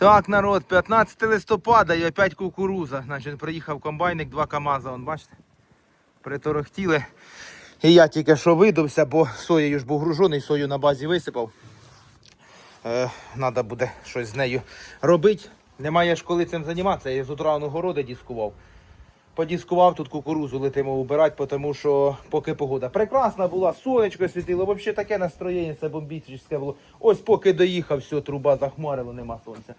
Так, народ, 15 листопада і опять кукуруза. Значить, приїхав комбайник, два КАМАЗа, вон, бачите? Приторохтіли. І я тільки що видався, бо соєю ж був гружений, сою на базі висипав. Е, Надо буде щось з нею робити. Немає ж коли цим займатися. Я з утра на городи дискував. Подіскував тут кукурузу, летимо убирати, тому що поки погода прекрасна була, сонечко світило, взагалі таке настроєння, це бомбічне було. Ось поки доїхав, все, труба захмарила, нема сонця.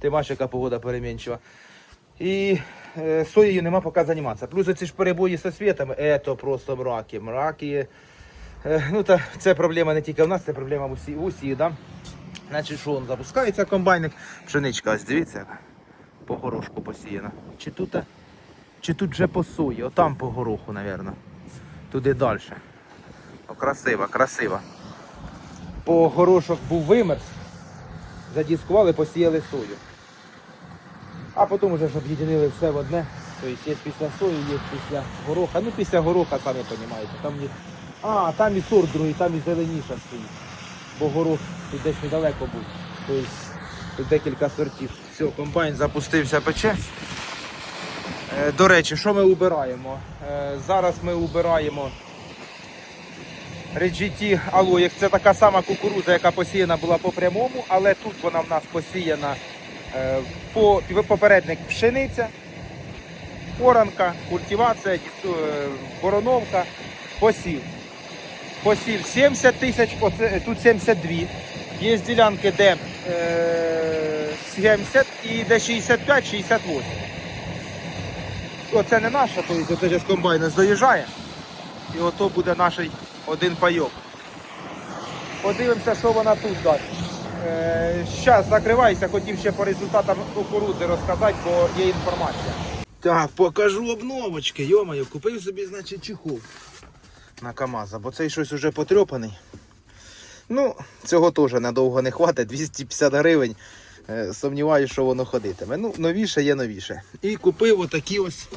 Ти бачиш, яка погода перемінчива. І е, соєю нема поки займатися. Плюс ці ж перебої зі світами, це просто мраки. Мраки. Е, ну, та, це проблема не тільки в нас, це проблема в усі, усі, да? Значить, що він запускається комбайник, пшеничка, ось дивіться, по горошку посіяна. Чи тут, чи тут вже по сої, отам по гороху, мабуть. Туди далі. О, красиво, красиво. По горошок був вимерз, задіскували, посіяли сою. А потім вже ж об'єднали все в одне. Тобто є після сої, є після гороха. Ну після гороха, самі розумієте, там є. А, там і сорт другий, там і зеленіша стоїть. Бо горох тут десь недалеко був. Тобто тут декілька сортів. Все, комбайн запустився пече. Е, До речі, що ми убираємо? Е, Зараз ми убираємо Реджіті Алоєк. Це така сама кукуруза, яка посіяна була по прямому, але тут вона в нас посіяна е, по попередник пшениця, оранка, культивація, бороновка, посів. Посів 70 тисяч, тут 72. Є ділянки, де е, 70 і де 65-68. Оце не наша, тобто оце ж комбайн доїжджає. І ото буде наш один пайок. Подивимося, що вона тут дасть. Зараз закривайся, хотів ще по результатам кукурузи розказати, бо є інформація. Так, покажу обновочки. Йомаю, купив собі, значить, чехол на КАМАЗа, бо цей щось уже потрьопаний. Ну, цього теж надовго не хватить, 250 гривень. Е, Сумніваюся, що воно ходитиме. Ну, новіше є новіше. І купив отакі ось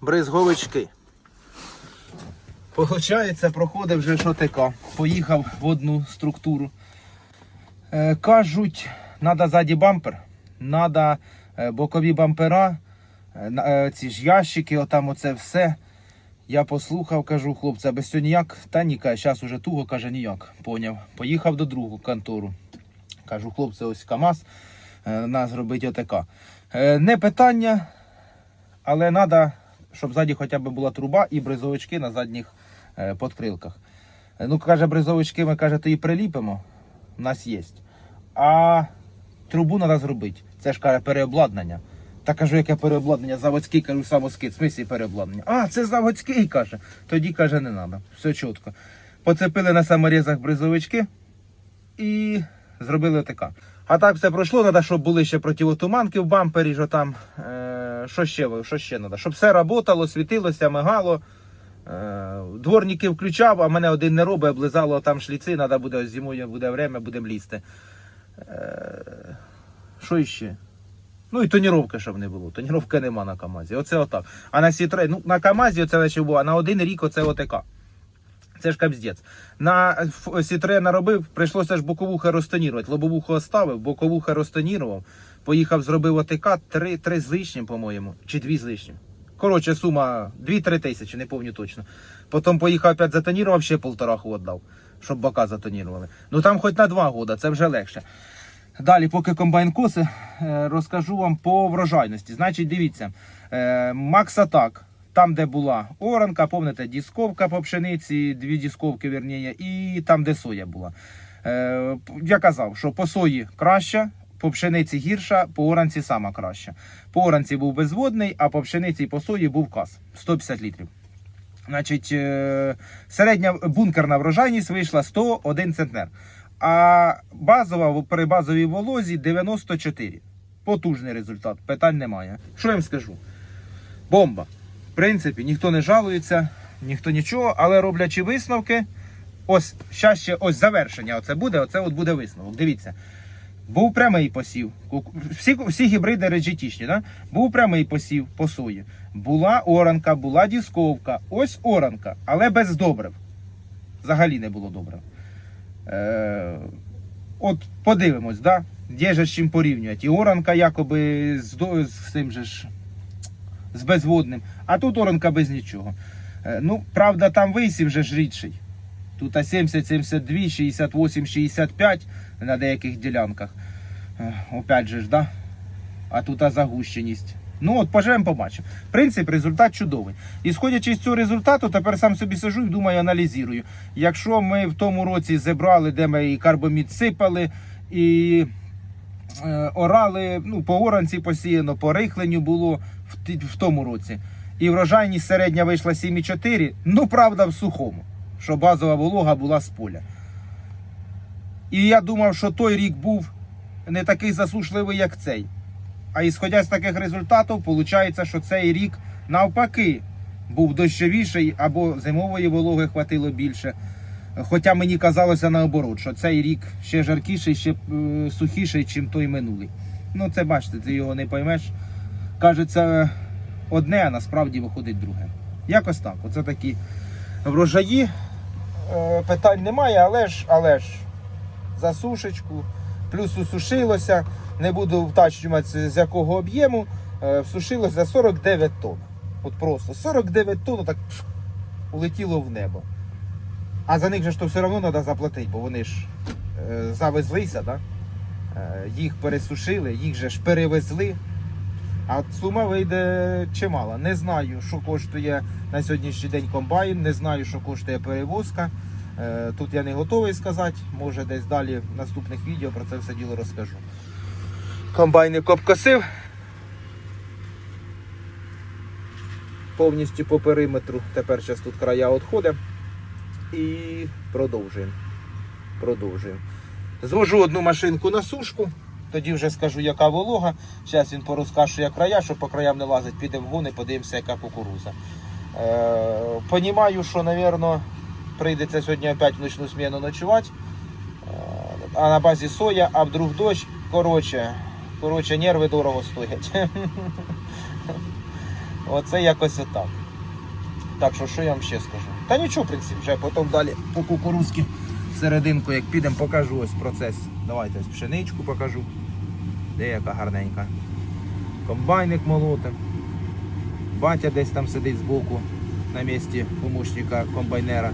бризговички. Получається, проходив вже ШОТК. Поїхав в одну структуру. Е, кажуть, треба ззаді бампер, треба бокові бампера, е, ці ж ящики, отам оце все. Я послухав, кажу, хлопця, без цього ніяк. Та ні, зараз уже туго, каже, ніяк. Поняв. Поїхав до другу контору. Кажу, хлопці, ось КАМАЗ, е, нас робить ОТК. Е, не питання, але треба, щоб ззаді хоча б була труба і бризовички на задніх е, подкрилках. Ну, каже, бризовички ми каже, то і приліпимо. У нас є. А трубу треба зробити. Це ж каже переобладнання. Та кажу, яке переобладнання, заводський, кажу, самоскид, в смислі переобладнання. А, це заводський, каже. Тоді каже, не треба. Все чітко. Поцепили на саморізах бризовички і зробили ОТК. А так все пройшло, треба, щоб були ще противотуманки в бампері, що там. Е, що ще, що ще треба? Щоб все працювало, світилося, мигало. Е, дворники включав, а мене один не робить, облизало там шліци, треба буде зимою буде время, будемо лізти. Е, що іще? Ну і тоніровки, щоб не було. Тоніровки нема на КАМАЗі. Оце отак. А на Сітре, ну на КАМАЗі оце наче було, а на один рік оце ОТК. Це ж капздець. На Сітре наробив, прийшлося ж боковуху розтонірувати. Лобовуху оставив, боковуху розтонірував. Поїхав, зробив ОТК, три, три з лишнім, по-моєму, чи дві з лишнім. Коротше, сума 2-3 тисячі, не пам'ятаю точно. Потім поїхав опять затонірував, ще полтораху віддав, щоб бока затонірували. Ну там хоч на два года, це вже легше. Далі, поки комбайн коси, е, розкажу вам по врожайності. Значить, дивіться, е, Макс Атак, там, де була оранка, пам'ятаєте, дісковка по пшениці, дві дісковки, вірніє, і там, де соя була. Е, Я казав, що по сої краща, по пшениці гірша, по оранці сама краща. По оранці був безводний, а по пшениці і по сої був каз 150 літрів. Значить, е, середня бункерна врожайність вийшла 101 центнер. А базова при базовій волозі 94. Потужний результат, питань немає. Що я вам скажу? Бомба. Принципі, ніхто не жалується, ніхто нічого, але роблячи висновки, ось щас ще ось завершення. Оце буде, оце от буде висновок. Дивіться. Був прямий посів. Всі, всі гібриди реджетічні, да? був прямий посів по сої. Була оранка, була дісковка. Ось оранка, але без добрив. Взагалі не було добрив. Е, от подивимось, да? Є же з чим порівнювати. І оранка якоби з, до- з цим же ж з безводним, а тут оранка без нічого. Е, Ну, правда, там висів вже ж рідший. Тут 70, 72, 68, 65 на деяких ділянках. Е, Опять же ж, да? А тут загущеність. Ну от поживемо, побачимо. Принцип, результат чудовий. І сходячи з цього результату, тепер сам собі сижу і думаю, аналізую. Якщо ми в тому році зібрали, де ми і карбомід сипали, і е, орали, ну, по оранці посіяно, по рихленню було в, тому році. І врожайність середня вийшла 7,4, ну правда в сухому, що базова волога була з поля. І я думав, що той рік був не такий засушливий, як цей. А ісходя з таких результатів, виходить, що цей рік навпаки був дощовіший або зимової вологи хватило більше. Хоча мені казалося наоборот, що цей рік ще жаркіший, ще е, сухіший, ніж той минулий. Ну, це бачите, ти його не поймеш. Кажеться, одне, а насправді виходить друге. Якось так. Оце такі врожаї. Е, питань немає, але ж, але ж за сушечку. Плюс усушилося. Не буду втачувати з якого об'єму. е, Всушилося за 49 тонн. От просто 49 тонн так улетіло в небо. А за них же ж то все одно треба заплатити, бо вони ж е, завезлися, да? їх пересушили, їх же ж перевезли. А сума вийде чимала. Не знаю, що коштує на сьогоднішній день комбайн, не знаю, що коштує перевозка. Е, Тут я не готовий сказати. Може десь далі в наступних відео про це все діло розкажу. Комбайник обкосив. Повністю по периметру. Тепер зараз тут края відходить. І продовжуємо. Продовжуємо. Звожу одну машинку на сушку, тоді вже скажу, яка волога. Зараз він порозкашує края, щоб по краям не лазить, піде в гони, подивимося, яка кукуруза. Е, понімаю, що, мабуть, прийдеться сьогодні опять в ночну зміну ночувати. Е, а на базі соя, а вдруг дощ, коротше, коротше, нерви дорого стоять. Оце якось отак. Так що що я вам ще скажу? Та нічого, в принципі, вже потім далі по кукурузці серединку, як підемо, покажу ось процес. Давайте ось пшеничку покажу. Де яка гарненька. Комбайник молотим. Батя десь там сидить збоку на місці помощника комбайнера.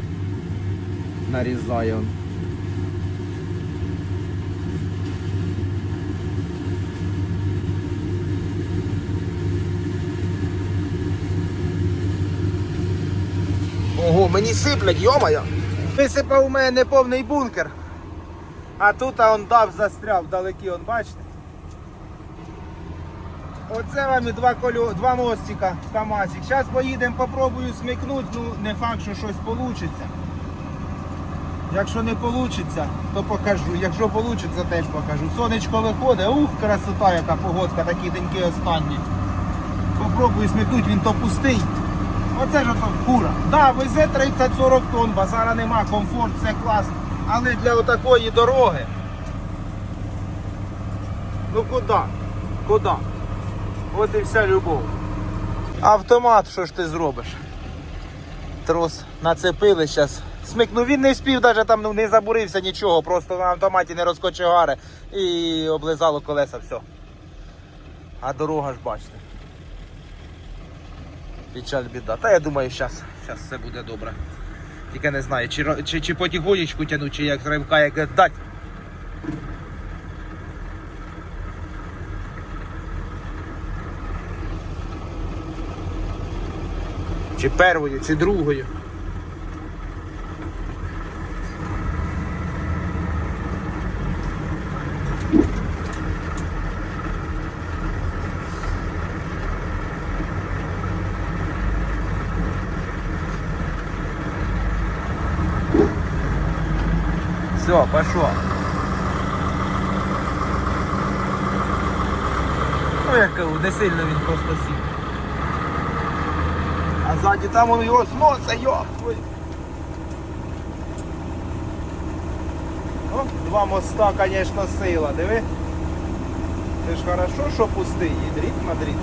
Нарізає он. Ого, мені сиплять, йомая. Висипав у мене неповний бункер. А тут а он дав застряв вдалекі, он бачите? Оце вам і два колю, два мостика КАМАЗик. Зараз поїдемо, попробую смикнути, ну не факт, що щось вийде. Якщо не вийде, то покажу. Якщо вийде, теж покажу. Сонечко виходить, ух, красота, яка погодка, такі деньки останні. Попробую смикнути, він то пустий. Оце ж ото кура. Да, везе 30-40 тонн, базара нема, комфорт, все клас. Але для отакої дороги. Ну куди? Куди? От і вся любов. Автомат, що ж ти зробиш? Трос нацепили зараз. Смикнув, він не вспів, навіть там ну, не забурився нічого, просто на автоматі не розкочегари і облизало колеса, все. А дорога ж бачите. Печаль біда. Та я думаю, зараз все буде добре. Тільки не знаю, чи, чи, чи потихонечку тяну, чи як ривка як дать. Чи первою, чи другою. Все, пошло. Ну, я кажу, не сильно він просто сів. А ззаді там воно його сносить, йо! Ой. О, два моста, звісно, сила, диви. Це ж хорошо, що пустий, і дріт на дріт.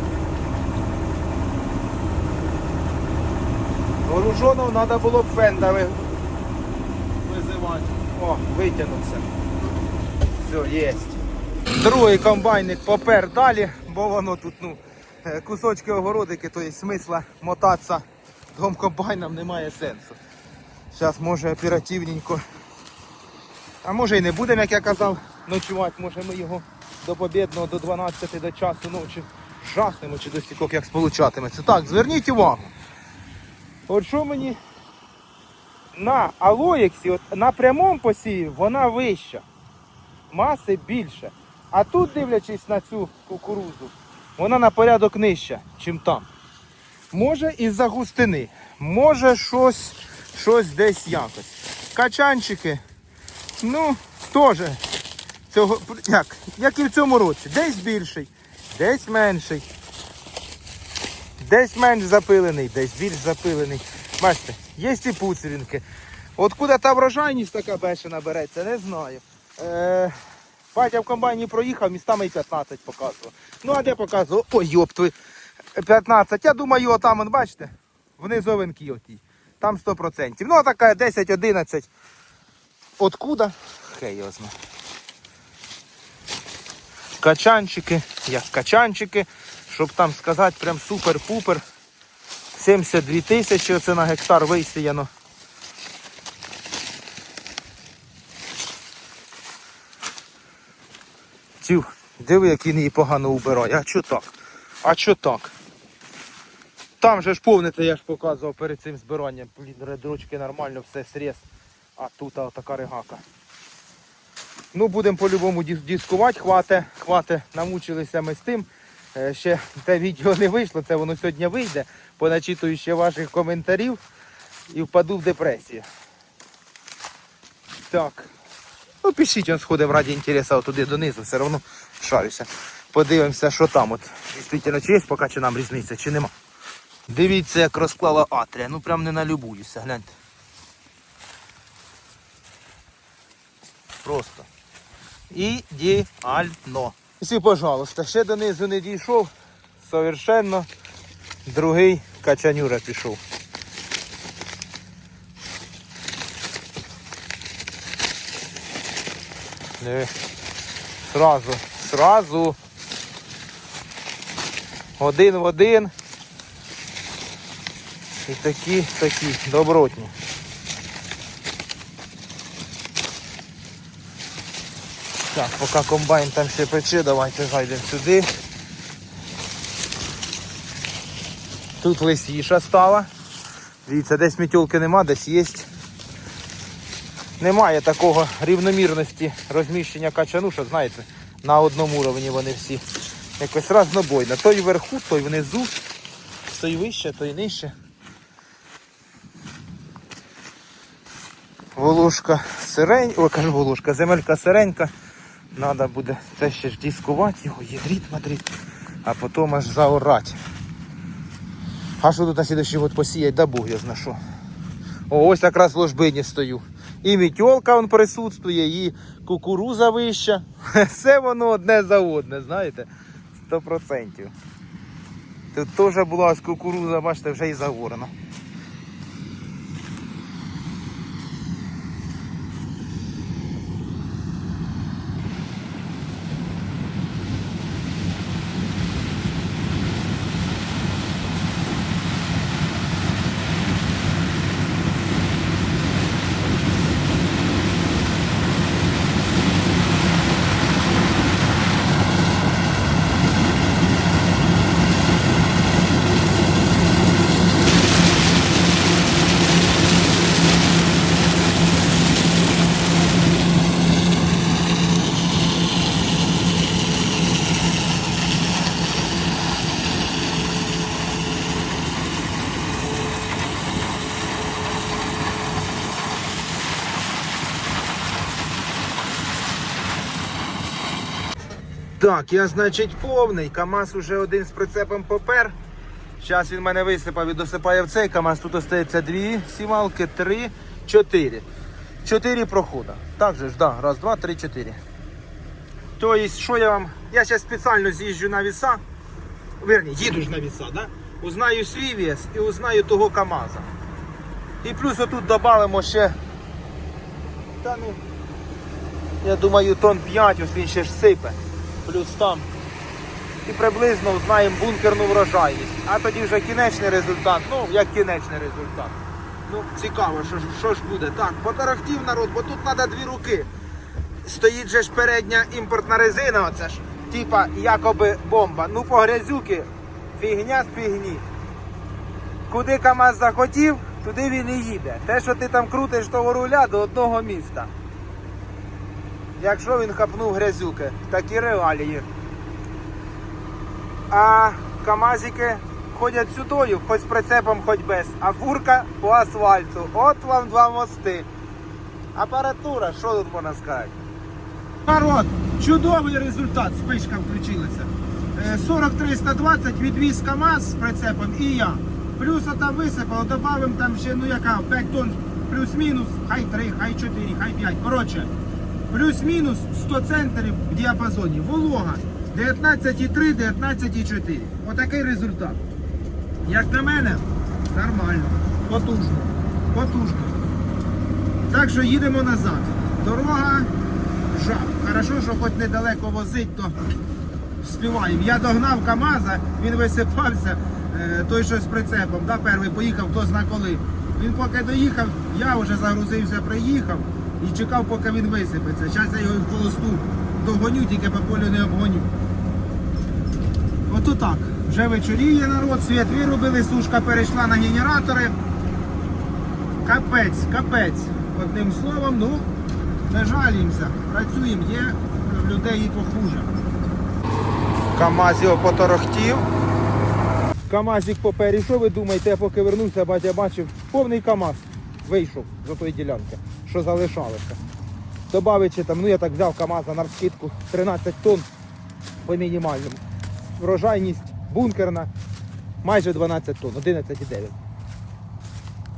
Вооруженого треба було б фенда ви- визивати. О, витягнувся. Все, єсть. Другий комбайник попер далі, бо воно тут ну, е, кусочки огородики, то є смисла мотатися двом комбайнам немає сенсу. Зараз може оперативненько. А може і не будемо, як я казав, ночувати. Може ми його до побідного до 12 до часу ночі жахнемо чи до стікок як сполучатиметься. Так, зверніть увагу. От що мені на алоєксі, от на прямому посіві вона вища. Маси більше. А тут, дивлячись на цю кукурузу, вона на порядок нижча, чим там. Може із-за густини, може щось, щось десь якось. Качанчики, ну, теж цього, як, як і в цьому році. Десь більший, десь менший. Десь менш запилений, десь більш запилений. Бачите, є і пуцеринки. Откуда та врожайність така бешена береться, не знаю. Е, батя в комбайні проїхав, містами і 15 показував. Ну а де показував? Ой, йоптви. 15. Я думаю, отам, он, бачите, вони зовенькі оті. Там 100%. Ну, а така 10-11. Откуда? Хей його знає. Качанчики, як качанчики, щоб там сказати, прям супер-пупер. 72 тисячі, оце на гектар висіяно. Тю, диви, як він її погано убирає. А чо так? А чо так? Там же ж повните, я ж показував перед цим збиранням. Редручки нормально, все срез. А тут а, така регака. Ну, будемо по-любому дис- дискувати, хвате, хвате, намучилися ми з тим. Е, Ще те відео не вийшло, це воно сьогодні вийде. Поначитую ще ваших коментарів і впаду в депресію. Так. Ну, пишіть, он сходив раді інтересу туди донизу, все одно шарюся. Подивимося, що там. От, дійсно, чи є поки чи нам різниця, чи нема. Дивіться, як розклала Атрія. Ну прям не налюбуюся, гляньте. Просто. Ідеально. Всі, пожалуйста, ще донизу не дійшов. Совершенно другий качанюра пішов. Диви. Сразу, сразу. Один в один. І такі, такі, добротні. Так, поки комбайн там ще пече, давайте зайдемо сюди. Тут лисіша стала. Дивіться, десь мітьолки нема, десь є. Немає такого рівномірності розміщення качану, що знаєте, на одному рівні вони всі. Якось разнобойно. Той вверху, той внизу, той вище, той нижче. Волошка сиренька, ой, кажу волошка, земелька сиренька. Надо буде це ще ж дискувати його, єдріт мадріт, а потім аж заорати. А що тут на слідущий год посіять, да Бог я зна що. О, ось якраз в ложбині стою. І мітьолка он присутствує, і кукуруза вища. Все воно одне за одне, знаєте, 100%. Тут теж була кукуруза, бачите, вже і загорена. Так, я, значить, повний. КАМАЗ уже один з прицепом попер. Зараз він мене висипав і досипає в цей КАМАЗ. Тут остається дві сімалки, три, чотири. Чотири прохода. Так же ж, да. Раз, два, три, чотири. Тобто, що я вам. Я зараз спеціально з'їжджу на віса. Верні, їду ж на віса, да? Узнаю свій вес і узнаю того КАМАЗа. І плюс отут додамо ще. Та ну. Я думаю, тон 5, ось він ще ж сипе. Плюс там. І приблизно знаємо бункерну врожайність. А тоді вже кінечний результат. Ну, як кінечний результат. Ну, цікаво, що, що ж буде. Так, потарахтів народ, бо тут треба дві руки. Стоїть же ж передня імпортна резина, оце ж, типа якоби бомба. Ну по грязюки фігня з фігні. Куди КАМАЗ захотів, туди він і їде. Те, що ти там крутиш того руля до одного міста. Якщо він хапнув грязюки, такі реалії. А КАМАЗики ходять сюдою, хоч з прицепом, хоч без, а фурка по асфальту. От вам два мости. Апаратура, що тут можна сказати? Народ, чудовий результат, спичка включилася. Е, 40-320 відвіз КАМАЗ з прицепом і я. Плюс там висипав, додамо там ще, ну яка, 5 тонн, плюс-мінус, хай 3, хай 4, хай 5. Коротше, плюс-мінус 100 центрів в діапазоні. Волога 19,3, 19,4. Отакий результат. Як на мене, нормально, потужно, потужно. Так що їдемо назад. Дорога жах. Хорошо, що хоч недалеко возить, то співаємо. Я догнав КАМАЗа, він висипався, е, той що з прицепом, да, перший поїхав, хто зна коли. Він поки доїхав, я вже загрузився, приїхав і чекав, поки він висипеться. Зараз я його в холосту догоню, тільки по полю не обгоню. Ото так. Вже вечоріє народ, світ вирубили, сушка перейшла на генератори. Капець, капець. Одним словом, ну, не жаліємося. Працюємо, є в людей і похуже. КАМАЗ його поторохтів. КАМАЗик попері. Що ви думаєте, я поки вернувся, батя бачив, повний КАМАЗ вийшов з отої ділянки, що залишалося. Добавичи там, ну я так взяв КАМАЗа на скидку 13 тонн по мінімальному. Врожайність бункерна майже 12 тонн, 11,9.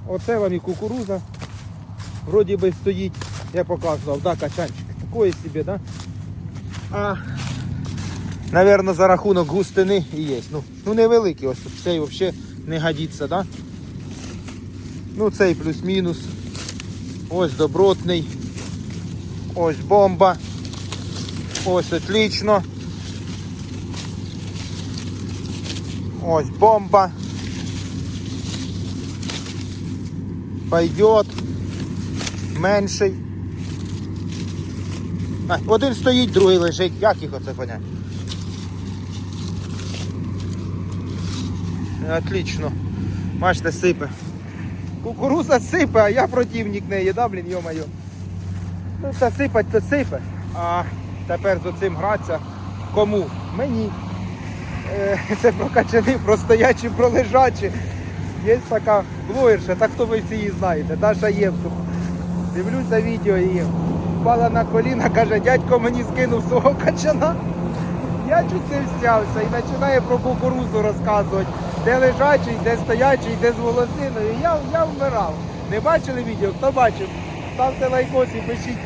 Оце вам і кукуруза. Вроді би стоїть, я показував, да, качанчик. Такої собі, да? А, Наверно, за рахунок густини і є. Ну, ну невеликий, ось цей взагалі не годиться, да? Ну цей плюс-мінус. Ось добротний. Ось бомба. Ось отлично. Ось бомба. Пойдет. Менший. А, один стоїть, другий лежить. Як їх оце понять? Отлично. Бачите, сипе. Кукуруза сипе, а я противник неї, да, блін, йо-моє. Ну, та сипать, то сипе. А тепер з оцим гратися кому? Мені. Е, Це про качани, про стоячі, про лежачі. Є така блогерша, так хто ви всі її знаєте, Даша Євтух. Дивлюся відео і впала на коліна, каже, дядько мені скинув свого качана. Я чуть не стявся і починає про кукурузу розказувати, де лежачий, де стоячий, де з волосиною. Я, я вмирав. Не бачили відео? Хто бачив? Ставте лайкос пишіть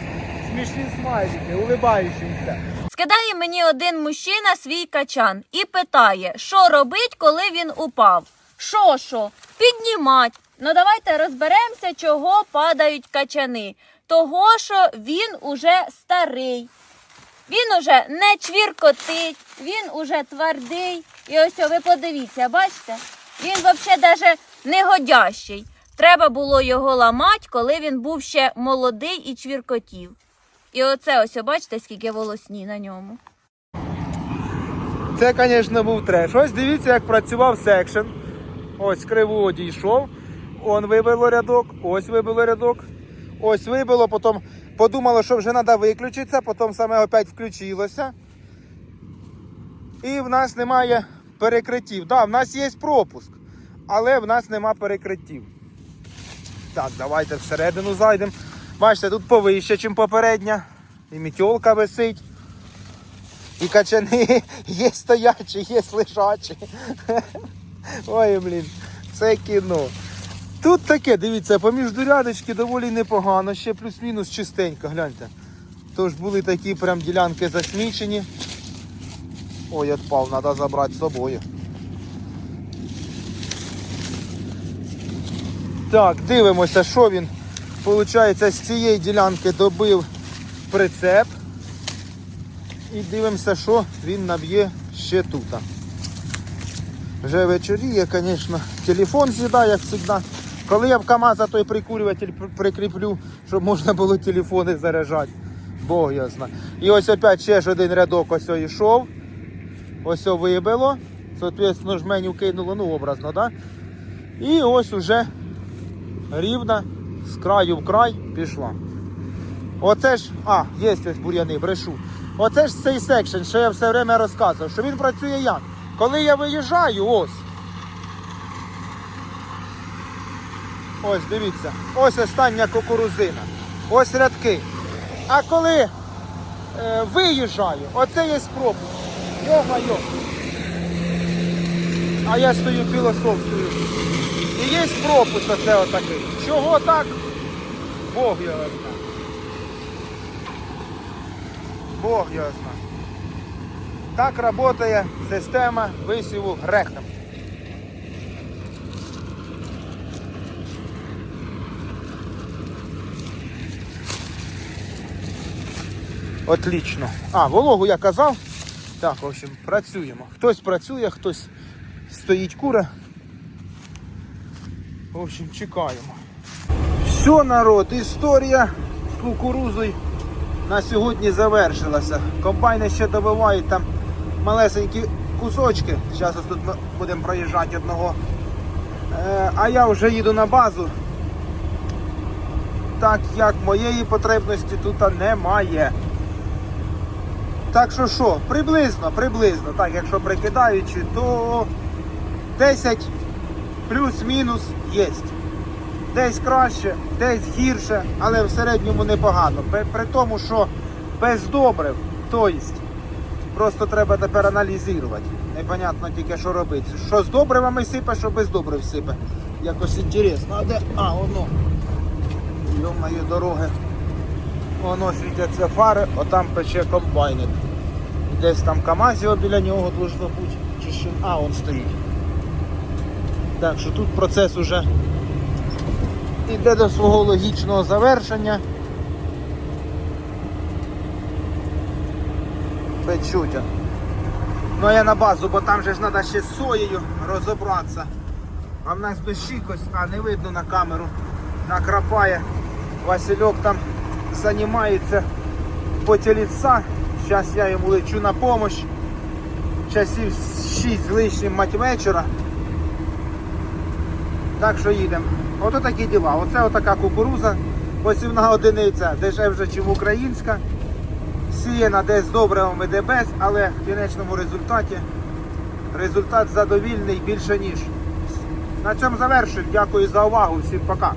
смішні смайлики, улибаючимся. Скидає мені один мужчина свій качан і питає, що робить, коли він упав. Що що? Піднімать. Ну давайте розберемося, чого падають качани. Того, що він уже старий. Він уже не чвіркотить, він уже твердий. І ось ви подивіться, бачите? Він взагалі навіть негодящий. Треба було його ламати, коли він був ще молодий і чвіркотів. І оце ось, бачите, скільки волосні на ньому. Це, звісно, був треш. Ось дивіться, як працював секшн. Ось криво дійшов. Он вибило рядок, ось вибило рядок. Ось вибило, потім подумало, що вже треба виключитися, потім саме опять включилося. І в нас немає перекриттів. Так, да, в нас є пропуск, але в нас нема перекриттів. Так, давайте всередину зайдемо. Бачите, тут повище, ніж попередня. І мітьолка висить. І качани є стоячі, є лежачі. Ой, блін, це кіно. Тут таке, дивіться, поміж рядочки доволі непогано, ще плюс-мінус чистенько, гляньте. Тож були такі прям ділянки засмічені. Ой, відпав, треба забрати з собою. Так, дивимося, що він, виходить, з цієї ділянки добив прицеп. І дивимося, що він наб'є ще тут. Вже вечоріє, звісно, телефон сідає, як завжди. Коли я в КАМАЗа той прикурюватель прикріплю, щоб можна було телефони заряджати. Бог його знає. І ось опять ще ж один рядок ось йшов. Ось вибило. Соответственно, жменю кинуло, ну образно, да? І ось уже рівна з краю в край пішла. Оце ж, а, є ось бур'яни, брешу. Оце ж цей секшн, що я все время розказував, що він працює як? Коли я виїжджаю, ось. Ось, дивіться, ось остання кукурузина. Ось рядки. А коли е, виїжджаю, оце є пропуск. Йо-майо. А я стою філософствую. І є пропуск оце отакий. Чого так? Бог його знає. Бог його знає. Так працює система висіву грехом. Отлично. А, вологу я казав. Так, в общем, працюємо. Хтось працює, хтось стоїть кура. В общем, чекаємо. Все, народ, історія з кукурузою на сьогодні завершилася. Комбайни ще добивають там малесенькі кусочки. Зараз ось тут ми будемо проїжджати одного. Е, а я вже їду на базу. Так як моєї потребності тут немає. Так що що, приблизно, приблизно, так, якщо прикидаючи, то 10 плюс-мінус є. Десь краще, десь гірше, але в середньому непогано. При, тому, що без добрив, тобто просто треба тепер аналізувати. Непонятно тільки, що робити. Що з добривами сипе, що без добрив сипе. Якось інтересно. А де? А, воно. Йо-моє дороги. Воно світяться фари, отам пече комбайник. Десь там Камазіо біля нього должно бути. Чи що? А, он стоїть. Так що тут процес уже іде до свого логічного завершення. Печуть. Ну я на базу, бо там же ж треба ще з соєю розібратися. А в нас дощі ось, а не видно на камеру. Накрапає. Васильок там займається поті лица. Зараз я йому лечу на допомогу. Часів 6 з мать вечора. Так що їдемо. Ото такі діла. Оце отака кукуруза. Посівна одиниця дешевше, ніж українська. Сіяна десь добривами, де без, але в кінечному результаті результат задовільний більше ніж. На цьому завершую. Дякую за увагу. Всім пока.